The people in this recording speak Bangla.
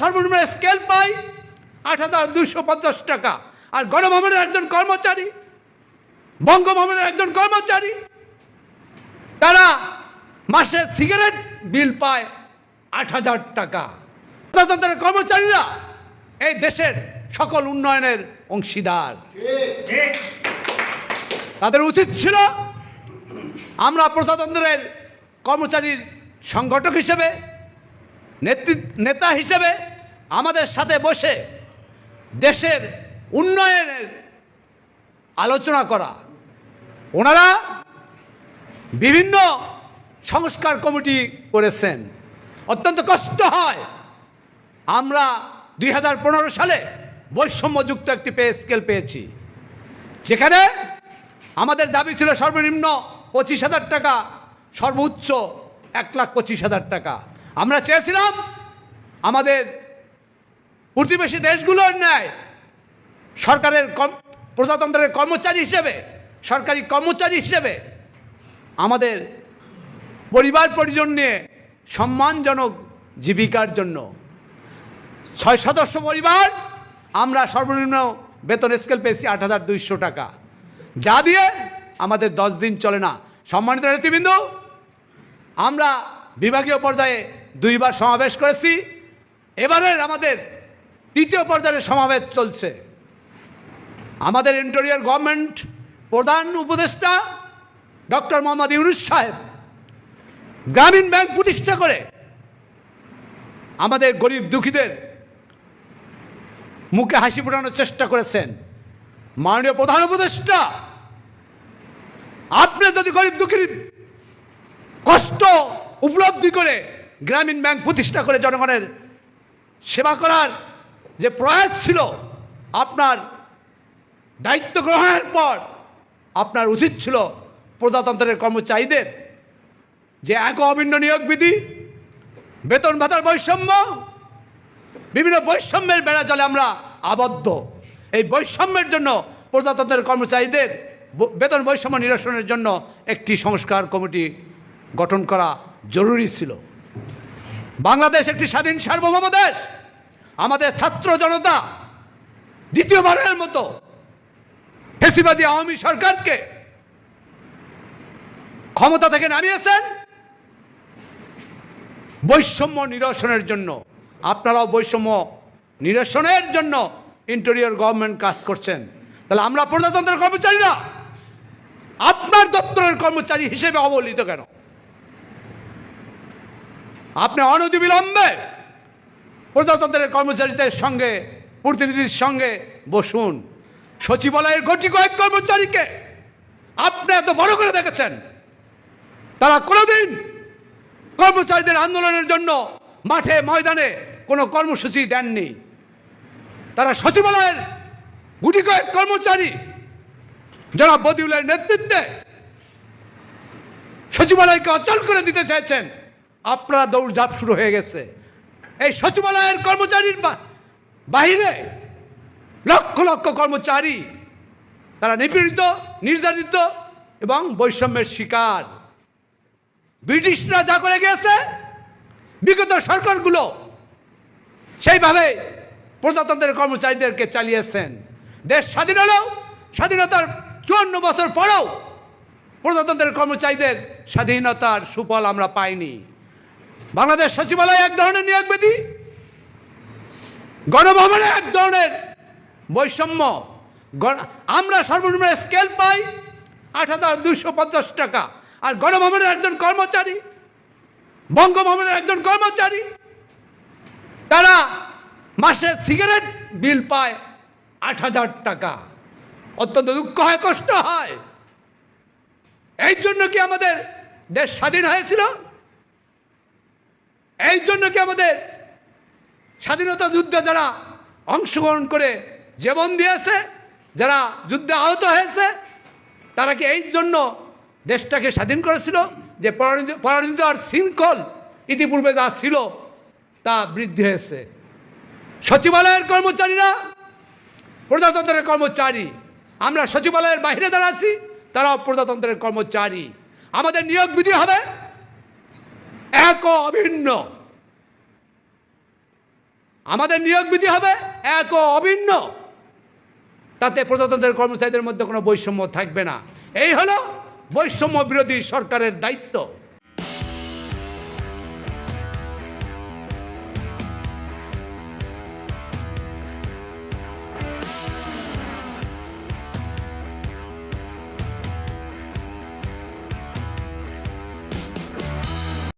সর্বনিম্ন স্কেল পাই আট হাজার দুশো পঞ্চাশ টাকা। আর গণভবনের একজন কর্মচারী, বঙ্গভবনের একজন কর্মচারী, তারা মাসে সিগারেট বিল পায় আট হাজার টাকা। প্রজাতন্ত্রের কর্মচারীরা এই দেশের সকল উন্নয়নের অংশীদার। তাদের উচিত ছিল আমরা প্রজাতন্ত্রের কর্মচারীর সংগঠক হিসেবে নেতা হিসেবে আমাদের সাথে বসে দেশের উন্নয়নের আলোচনা করা। ওনারা বিভিন্ন সংস্কার কমিটি করেছেন। অত্যন্ত কষ্ট হয়। আমরা দুই হাজার পনেরো সালে বৈষম্যযুক্ত একটি পে, স্কেল পেয়েছি। যেখানে আমাদের দাবি ছিল সর্বনিম্ন পঁচিশ হাজার টাকা, সর্বোচ্চ এক লাখ পঁচিশ হাজার টাকা। আমরা চেয়েছিলাম আমাদের প্রতিবেশী দেশগুলোর ন্যায় সরকারের কর্ম- প্রজাতন্ত্রের কর্মচারী হিসেবে, সরকারি কর্মচারী হিসেবে আমাদের পরিবার পরিজন নিয়ে সম্মানজনক জীবিকার জন্য ছয় সদস্য পরিবার, আমরা সর্বনিম্ন বেতন স্কেল পেয়েছি আট হাজার দুইশো টাকা। যা দিয়ে আমাদের দশ দিন চলে না। সম্মানিত নেতৃবৃন্দ আমরা বিভাগীয় পর্যায়ে দুইবার সমাবেশ করেছি। এবারের আমাদের তৃতীয় পর্যায়ের সমাবেশ চলছে। আমাদের ইন্টেরিয়র গভর্নমেন্ট প্রধান উপদেষ্টা ডক্টর মোহাম্মদ ইউনুস সাহেব গ্রামীণ ব্যাংক প্রতিষ্ঠা করে আমাদের গরিব দুঃখীদের মুখে হাসি ফোটানোর চেষ্টা করেছেন। মাননীয় প্রধান উপদেষ্টা, আপনি যদি গরিব দুঃখীর কষ্ট উপলব্ধি করে গ্রামীণ ব্যাংক প্রতিষ্ঠা করে জনগণের সেবা করার যে প্রয়াস ছিল, আপনার দায়িত্ব গ্রহণের পর আপনার উচিত ছিল প্রজাতন্ত্রের কর্মচারীদের যে এক অভিন্ন নিয়োগ বিধি, বেতন ভাতার বৈষম্য, বিভিন্ন বৈষম্যের বেড়া জলে আমরা আবদ্ধ। এই বৈষম্যের জন্য প্রজাতন্ত্রের কর্মচারীদের বেতন বৈষম্য নিরসনের জন্য একটি সংস্কার কমিটি গঠন করা জরুরি ছিল। বাংলাদেশ একটি স্বাধীন সার্বভৌম দেশ। আমাদের ছাত্র জনতা দ্বিতীয়বারের মতো ফেসিবাদী আওয়ামী সরকারকে ক্ষমতা থেকে নামিয়েছেন। বৈষম্য নিরসনের জন্য, আপনারাও বৈষম্য নিরসনের জন্য ইন্টেরিয়র গভর্নমেন্ট কাজ করছেন। তাহলে আমরা প্রজাতন্ত্রের কর্মচারীরা, আপনার দপ্তরের কর্মচারী হিসেবে অবহেলিত কেন? আপনি অনতিবিলম্বে প্রজাতন্ত্রের কর্মচারীদের সঙ্গে, প্রতিনিধির সঙ্গে বসুন। সচিবালয়ের কোটি কয়েক কর্মচারীকে আপনি এত বড় করে দেখেছেন। তারা কোনোদিন কর্মচারীদের আন্দোলনের জন্য মাঠে, ময়দানে কোনো কর্মসূচি দেননি। তারা সচিবালয়ের গুটি কয়েক কর্মচারী যারা বদিউলের নেতৃত্বে সচিবালয়কে অচল করে দিতে চাইছেন আপনারা দৌড়ঝাঁপ শুরু হয়ে গেছে। এই সচিবালয়ের কর্মচারীর বাহিরে লক্ষ লক্ষ কর্মচারী, তারা নিপীড়িত, নির্যাতিত এবং বৈষম্যের শিকার। ব্রিটিশরা যা করে গিয়েছে, বিগত সরকারগুলো সেইভাবে প্রজাতন্ত্রের কর্মচারীদেরকে চালিয়েছেন। দেশ স্বাধীন হলেও স্বাধীনতার চুয়ান্ন বছর পরেও প্রজাতন্ত্রের কর্মচারীদের স্বাধীনতার সুফল আমরা পাইনি। বাংলাদেশ সচিবালয়ে এক ধরনের নিয়োগ বিধি, গণভবনে এক ধরনের বৈষম্য। আমরা সর্বনিম্ন স্কেল পাই আট হাজার দুশো পঞ্চাশ টাকা, আর গণভবনের একজন কর্মচারী, বঙ্গভবনের একজন কর্মচারী, তারা মাসে সিগারেট বিল পায় আট হাজার টাকা। অত্যন্ত দুঃখ হয়, কষ্ট হয়। এই জন্য কি আমাদের দেশ স্বাধীন হয়েছিল? এই জন্য কি আমাদের স্বাধীনতা যুদ্ধে যারা অংশগ্রহণ করে জীবন দিয়েছে, যারা যুদ্ধে আহত হয়েছে, তারা কি এই জন্য দেশটাকে স্বাধীন করেছিল যে পরাধীনতা আর শৃঙ্খল ইতিপূর্বে যা ছিল তা বৃদ্ধি হয়েছে? সচিবালয়ের কর্মচারীরা, প্রজাতন্ত্রের কর্মচারী, আমরা সচিবালয়ের বাইরে যারা আছি, তারাও প্রজাতন্ত্রের কর্মচারী। আমাদের নিয়োগ বিধি হবে এক অভিন্ন। আমাদের নিয়োগ বিধি হবে এক অভিন্ন। তাতে প্রজাতন্ত্রের কর্মচারীদের মধ্যে কোনো বৈষম্য থাকবে না। এই হলো বৈষম্য বিরোধী সরকারের দায়িত্ব।